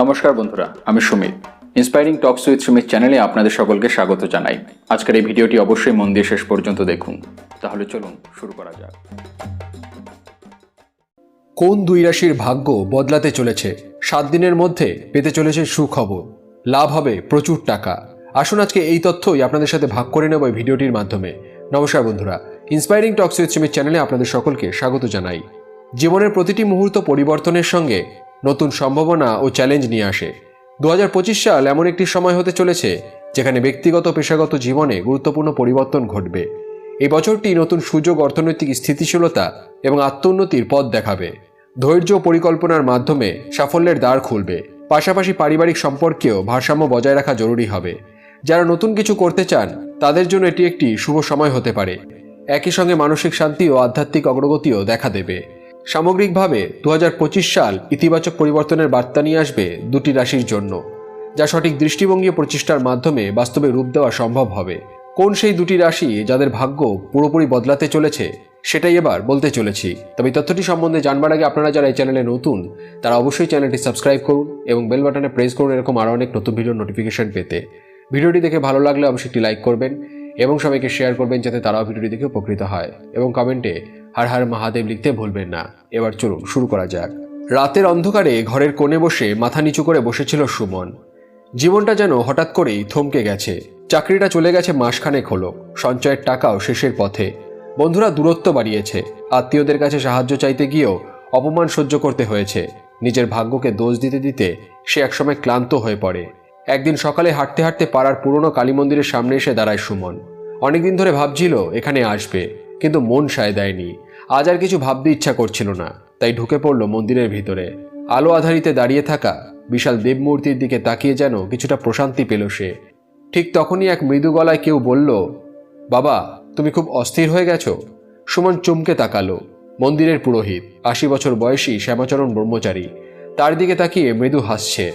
নমস্কার বন্ধুরা, আমি Sumit. Inspiring talks with Sumit চ্যানেলে আপনাদের সকলকে স্বাগত জানাই। আজকের এই ভিডিওটি অবশ্যই মন দিয়ে শেষ পর্যন্ত দেখুন। তাহলে চলুন শুরু করা যাক। কোন দুই রাশির ভাগ্য বদলাতে চলেছে? সাত দিনের মধ্যে পেতে চলেছে সুখবর। লাভ হবে প্রচুর টাকা। আসুন আজকে এই তথ্যই আপনাদের সাথে ভাগ করে নেব ভিডিওটির মাধ্যমে। নমস্কার বন্ধুরা ইন্সপায়ারিং টক্স উইথ সুমিত চ্যানেলে আপনাদের সকলকে স্বাগত জানাই। জীবনের প্রতিটি মুহূর্ত পরিবর্তনের সঙ্গে নতুন সম্ভাবনা ও চ্যালেঞ্জ নিয়ে আসে। দু হাজার পঁচিশ সাল এমন একটি সময় হতে চলেছে, যেখানে ব্যক্তিগত পেশাগত জীবনে গুরুত্বপূর্ণ পরিবর্তন ঘটবে। এই বছরটি নতুন সুযোগ, অর্থনৈতিক স্থিতিশীলতা এবং আত্মোন্নতির পথ দেখাবে। ধৈর্য পরিকল্পনার মাধ্যমে সাফল্যের দ্বার খুলবে। পাশাপাশি পারিবারিক সম্পর্কেও ভারসাম্য বজায় রাখা জরুরি হবে। যারা নতুন কিছু করতে চান, তাদের জন্য এটি একটি শুভ সময় হতে পারে। একই সঙ্গে মানসিক শান্তি ও আধ্যাত্মিক অগ্রগতিও দেখা দেবে। সামগ্রিকভাবে দু হাজার পঁচিশ সাল ইতিবাচক পরিবর্তনের বার্তা নিয়ে আসবে দুটি রাশির জন্য, যা সঠিক দৃষ্টিভঙ্গি প্রচেষ্টার মাধ্যমে বাস্তবে রূপ দেওয়া সম্ভব হবে। কোন সেই দুটি রাশি যাদের ভাগ্য পুরোপুরি বদলাতে চলেছে, সেটাই এবার বলতে চলেছি। তবে তথ্যটি সম্বন্ধে জানবার আগে আপনারা যারা এই চ্যানেলে নতুন, তারা অবশ্যই চ্যানেলটি সাবস্ক্রাইব করুন এবং বেল বাটনে প্রেস করুন এরকম আরও অনেক নতুন ভিডিওর নোটিফিকেশন পেতে। ভিডিওটি দেখে ভালো লাগলে অবশ্যই একটি লাইক করবেন এবং সবাইকে শেয়ার করবেন যাতে তারাও ভিডিওটি দেখে উপকৃত হয়। এবং কমেন্টে হার হার মহাদেব লিখতে ভুলবেন না। এবার চলুন, শুরু করা যাক। রাতের অন্ধকারে ঘরের কোণে বসে মাথা নিচু করে বসেছিল সুমন। জীবনটা যেন হঠাৎ করেই থমকে গেছে। চাকরিটা চলে গেছে মাসখানেক হলো। সঞ্চয়ের টাকাও শেষের পথে। বন্ধুরা দূরত্ব বাড়িয়েছে। আত্মীয়দের কাছে সাহায্য চাইতে গিয়েও অপমান সহ্য করতে হয়েছে। নিজের ভাগ্যকে দোষ দিতে দিতে সে একসময় ক্লান্ত হয়ে পড়ে। একদিন সকালে হাঁটতে হাঁটতে পাড়ার পুরনো কালী মন্দিরের সামনে এসে দাঁড়ায় সুমন। অনেকদিন ধরে ভাবছিল, এখানে আসবে। কিন্তু মন সায় দেয়নি। আজ আর কিছু ভাবতে ইচ্ছা করছিল না, তাই ঢুকে পড়ল মন্দিরের ভিতরে। আলো আধারিতে দাঁড়িয়ে থাকা বিশাল দেবমূর্তির দিকে তাকিয়ে যেন কিছুটা প্রশান্তি পেল সে। ঠিক তখনই এক মৃদু গলায় কেউ বলল, বাবা, তুমি খুব অস্থির হয়ে গেছো? সুমন চমকে তাকালো, মন্দিরের পুরোহিত, আশি বছর বয়সী শ্যামাচরণ ব্রহ্মচারী। তার দিকে তাকিয়ে মৃদু হাসছে।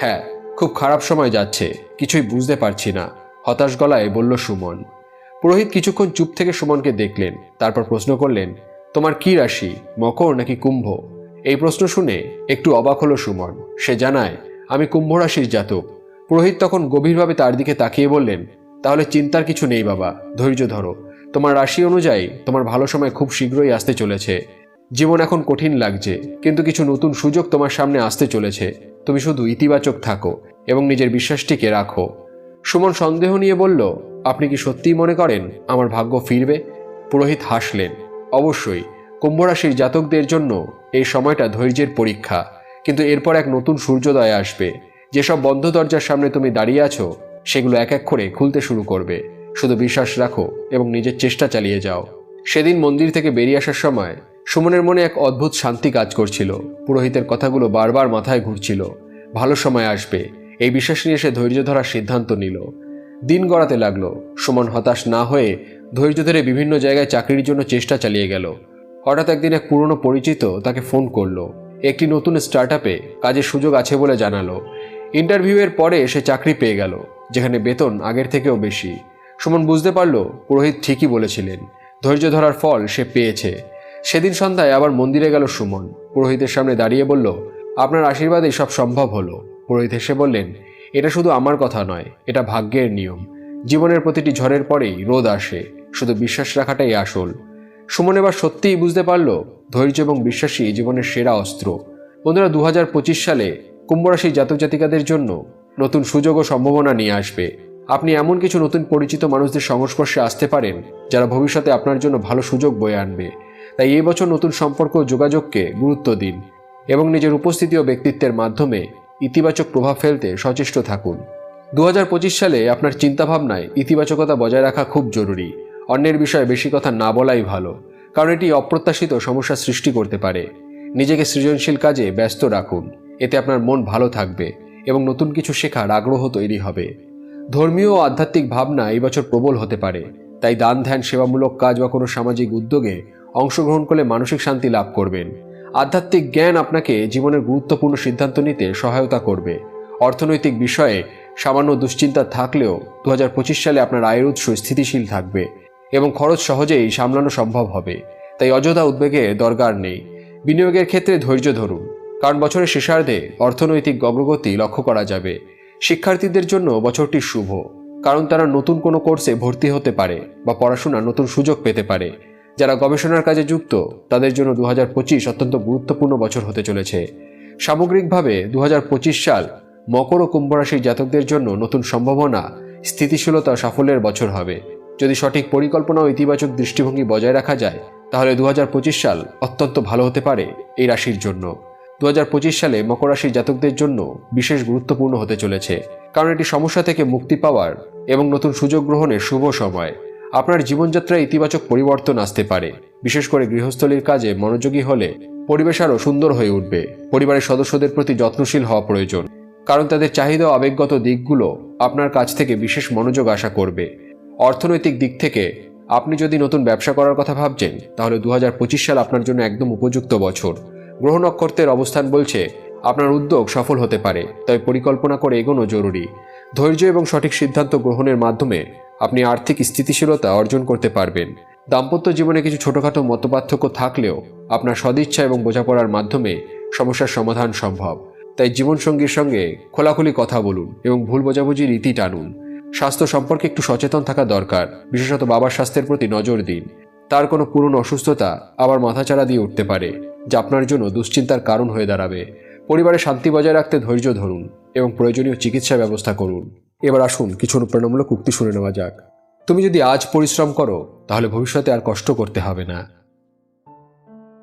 হ্যাঁ খুব খারাপ সময় যাচ্ছে, কিছুই বুঝতে পারছি না, হতাশ গলায় বলল সুমন। পুরোহিত কিছুক্ষণ চুপ থেকে সুমনকে দেখলেন, তারপর প্রশ্ন করলেন, তোমার কি রাশি, মকর নাকি কুম্ভ? এই প্রশ্ন শুনে একটু অবাক হলো সুমন। সে জানায়, আমি কুম্ভ রাশির জাতক। পুরোহিত তখন গভীরভাবে তার দিকে তাকিয়ে বললেন, তাহলে চিন্তার কিছু নেই বাবা, ধৈর্য ধরো। তোমার রাশি অনুযায়ী তোমার ভালো সময় খুব শীঘ্রই আসতে চলেছে। জীবন এখন কঠিন লাগছে, কিন্তু কিছু নতুন সুযোগ তোমার সামনে আসতে চলেছে। তুমি শুধু ইতিবাচক থাকো এবং নিজের বিশ্বাসটিকে রাখো। সুমন সন্দেহ নিয়ে বলল আপনি কি সত্যিই মনে করেন আমার ভাগ্য ফিরবে? পুরোহিত হাসলেন। অবশ্যই, কুম্ভরাশির জাতকদের জন্য এই সময়টা ধৈর্যের পরীক্ষা। কিন্তু এরপর এক নতুন সূর্যোদয় আসবে। যেসব বন্ধ দরজার সামনে তুমি দাঁড়িয়ে আছো, সেগুলো এক এক করে খুলতে শুরু করবে। শুধু বিশ্বাস রাখো এবং নিজের চেষ্টা চালিয়ে যাও। সেদিন মন্দির থেকে বেরিয়ে আসার সময় সুমনের মনে এক অদ্ভুত শান্তি কাজ করছিল। পুরোহিতের কথাগুলো বারবার মাথায় ঘুরছিল। ভালো সময় আসবে। এই বিশ্বাস নিয়ে সে ধৈর্য ধরার সিদ্ধান্ত নিল। দিন গড়াতে লাগল। সুমন হতাশ না হয়ে ধৈর্য ধরে বিভিন্ন জায়গায় চাকরির জন্য চেষ্টা চালিয়ে গেল। হঠাৎ একদিন এক পুরনো পরিচিত তাকে ফোন করল। একটি নতুন স্টার্ট আপে কাজের সুযোগ আছে বলে জানালো। ইন্টারভিউয়ের পরে সে চাকরি পেয়ে গেল, যেখানে বেতন আগের থেকেও বেশি। সুমন বুঝতে পারল, পুরোহিত ঠিকই বলেছিলেন। ধৈর্য ধরার ফল সে পেয়েছে। সেদিন সন্ধ্যায় আবার মন্দিরে গেল সুমন। পুরোহিতের সামনে দাঁড়িয়ে বলল, আপনার আশীর্বাদেই সব সম্ভব হলো। পুরোহিত এসে বললেন এটা শুধু আমার কথা নয়, এটা ভাগ্যের নিয়ম। জীবনের প্রতিটি ঝড়ের পরেই রোদ আসে, শুধু বিশ্বাস রাখাটাই আসল। সুমন এবার সত্যিই বুঝতে পারল, ধৈর্য এবং বিশ্বাসী জীবনের সেরা অস্ত্র। বন্ধুরা দু হাজার পঁচিশ সালে কুম্ভরাশির জাতক জাতিকাদের জন্য নতুন সুযোগ ও সম্ভাবনা নিয়ে আসবে। আপনি এমন কিছু নতুন পরিচিত মানুষদের সংস্পর্শে আসতে পারেন, যারা ভবিষ্যতে আপনার জন্য ভালো সুযোগ বয়ে আনবে। তাই এই বছর নতুন সম্পর্ক ও যোগাযোগকে গুরুত্ব দিন এবং নিজের উপস্থিতি ও ব্যক্তিত্বের মাধ্যমে ইতিবাচক প্রভাব ফেলতে সচেষ্ট থাকুন। দু হাজার পঁচিশ সালে আপনার চিন্তাভাবনায় ইতিবাচকতা বজায় রাখা খুব জরুরি। অন্যের বিষয়ে বেশি কথা না বলাই ভালো, কারণ এটি অপ্রত্যাশিত সমস্যা সৃষ্টি করতে পারে। নিজেকে সৃজনশীল কাজে ব্যস্ত রাখুন, এতে আপনার মন ভালো থাকবে এবং নতুন কিছু শেখার আগ্রহ তৈরি হবে। ধর্মীয় ও আধ্যাত্মিক ভাবনা এই বছর প্রবল হতে পারে, তাই দান ধ্যান সেবামূলক কাজ বা কোনো সামাজিক উদ্যোগে অংশগ্রহণ করলে মানসিক শান্তি লাভ করবেন। আধ্যাত্মিক জ্ঞান আপনাকে জীবনের গুরুত্বপূর্ণ সিদ্ধান্ত নিতে সহায়তা করবে। অর্থনৈতিক বিষয়ে সামান্য দুশ্চিন্তা থাকলেও দু হাজার পঁচিশ সালে আপনার আয়ের উৎস স্থিতিশীল থাকবে এবং খরচ সহজেই সামলানো সম্ভব হবে। তাই অযথা উদ্বেগের দরকার নেই। বিনিয়োগের ক্ষেত্রে ধৈর্য ধরুন। কারণ বছরের শেষার্ধে অর্থনৈতিক অগ্রগতি লক্ষ্য করা যাবে। শিক্ষার্থীদের জন্য বছরটি শুভ। কারণ তারা নতুন কোনো কোর্সে ভর্তি হতে পারে বা পড়াশোনার নতুন সুযোগ পেতে পারে। যারা গবেষণার কাজে যুক্ত, তাদের জন্য দু হাজার পঁচিশ অত্যন্ত গুরুত্বপূর্ণ বছর হতে চলেছে। সামগ্রিকভাবে দু হাজার পঁচিশ সাল মকর ও কুম্ভ রাশির জাতকদের জন্য নতুন সম্ভাবনা, স্থিতিশীলতা, সাফল্যের বছর হবে। যদি সঠিক পরিকল্পনা ও ইতিবাচক দৃষ্টিভঙ্গি বজায় রাখা যায়, তাহলে দু হাজার পঁচিশ সাল অত্যন্ত ভালো হতে পারে এই রাশির জন্য। দু হাজার পঁচিশ সালে মকর রাশির জাতকদের জন্য বিশেষ গুরুত্বপূর্ণ হতে চলেছে, কারণ এটি সমস্যা থেকে মুক্তি পাওয়ার এবং নতুন সুযোগ গ্রহণের শুভ সময়। আপনার জীবনযাত্রায় ইতিবাচক পরিবর্তন আসতে পারে। বিশেষ করে গৃহস্থলীর কাজে মনোযোগী হলে পরিবেশ আরও সুন্দর হয়ে উঠবে। পরিবারের সদস্যদের প্রতি যত্নশীল হওয়া প্রয়োজন, কারণ তাদের চাহিদা আবেগগত দিকগুলো আপনার কাছ থেকে বিশেষ মনোযোগ আশা করবে। অর্থনৈতিক দিক থেকে আপনি যদি নতুন ব্যবসা করার কথা ভাবছেন, তাহলে দু হাজার পঁচিশ সাল আপনার জন্য একদম উপযুক্ত বছর। গ্রহ নক্ষত্রের অবস্থান বলছে আপনার উদ্যোগ সফল হতে পারে, তাই পরিকল্পনা করে এগোনো জরুরি। ধৈর্য এবং সঠিক সিদ্ধান্ত গ্রহণের মাধ্যমে আপনি আর্থিক স্থিতিশীলতা অর্জন করতে পারবেন। দাম্পত্য জীবনে কিছু ছোটোখাটো মতপার্থক্য থাকলেও আপনার সদিচ্ছা এবং বোঝাপড়ার মাধ্যমে সমস্যার সমাধান সম্ভব। তাই জীবনসঙ্গীর সঙ্গে খোলাখুলি কথা বলুন এবং ভুল বোঝাবুঝি রীতি টানুন। স্বাস্থ্য সম্পর্কে একটু সচেতন থাকা দরকার, বিশেষত বাবার স্বাস্থ্যের প্রতি নজর দিন। তার কোনো পুরনো অসুস্থতা আবার মাথাচাড়া দিয়ে উঠতে পারে, যা আপনার জন্য দুশ্চিন্তার কারণ হয়ে দাঁড়াবে। পরিবারে শান্তি বজায় রাখতে ধৈর্য ধরুন এবং প্রয়োজনীয় চিকিৎসা ব্যবস্থা করুন। এবার আসুন, কিছু অনুপ্রেরণামূলক উক্তি শুনে নেওয়া যাক। তুমি যদি আজ পরিশ্রম করো, তাহলে ভবিষ্যতে আর কষ্ট করতে হবে না।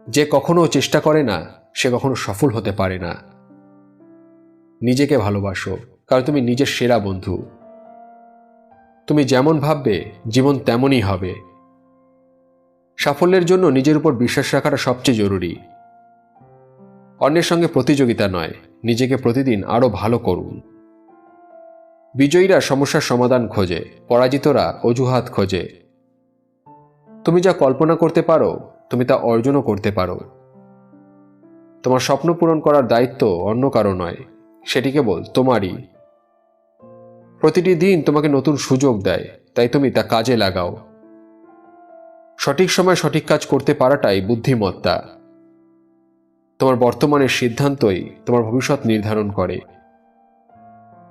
যে কখনো চেষ্টা করে না, সে কখনো সফল হতে পারে না। নিজেকে ভালোবাসো, কারণ তুমি নিজের সেরা বন্ধু। তুমি যেমন ভাববে, জীবন তেমনই হবে। সাফল্যের জন্য নিজের উপর বিশ্বাস রাখাটা সবচেয়ে জরুরি। অন্যের সঙ্গে প্রতিযোগিতা নয়, নিজেকে প্রতিদিন আরও ভালো করুন। বিজয়ীরা সমস্যার সমাধান খোঁজে, পরাজিতরা অজুহাত খোঁজে। তুমি যা কল্পনা করতে পারো, তুমি তা অর্জনও করতে পারো। তোমার স্বপ্ন পূরণ করার দায়িত্ব অন্য কারও নয়, সেটি কেবল তোমারই। প্রতিটি দিন তোমাকে নতুন সুযোগ দেয়, তাই তুমি তা কাজে লাগাও। সঠিক সময় সঠিক কাজ করতে পারাটাই বুদ্ধিমত্তা। তোমার বর্তমানের সিদ্ধান্তই তোমার ভবিষ্যৎ নির্ধারণ করে।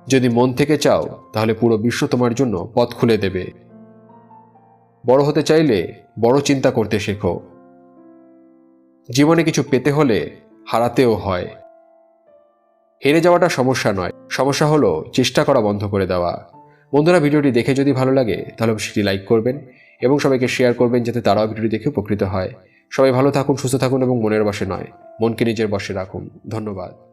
যদি মন থেকে চাও, তাহলে পুরো বিশ্ব তোমার জন্য পথ খুলে দেবে। বড় হতে চাইলে বড় চিন্তা করতে শেখো। জীবনে কিছু পেতে হলে হারাতেও হয়। হেরে যাওয়াটা সমস্যা নয়। সমস্যা হলো চেষ্টা করা বন্ধ করে দেওয়া। বন্ধুরা, ভিডিওটি দেখে যদি ভালো লাগে, তাহলে সেটি লাইক করবেন এবং সবাইকে শেয়ার করবেন যাতে তারাও ভিডিওটি দেখে উপকৃত হয়। সবাই ভালো থাকুন সুস্থ থাকুন এবং মনের বসে নয়। মনকে নিজের বসে রাখুন। ধন্যবাদ।